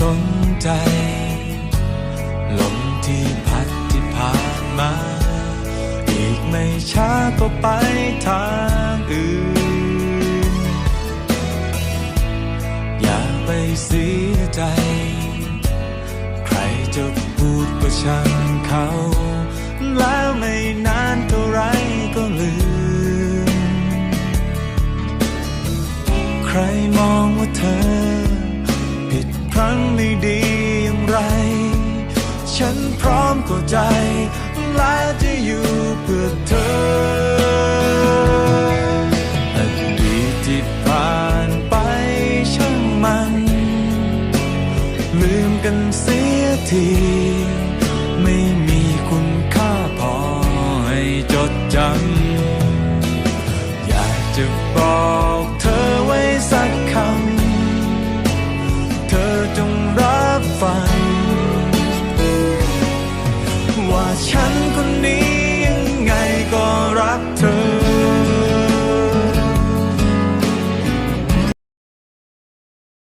สนใจ ลมที่พัดที่ผ่านมา อีกไม่ช้าก็ไปทางอื่น อย่าไปเสียใจ ใครจะพูดก็ช่างเขา แล้วไม่นานเท่าไรก็ลืม ใครมองว่าเธอ ฉันพร้อมเข้าใจและจะอยู่เพื่อเธออดีตที่ผ่านไปช่างมัน ลืมกันเสียที ไม่มีคุณค่าพอให้จดจำอยากจะบอกเธอ ฉันคนนี้ยังไงก็รักเธอ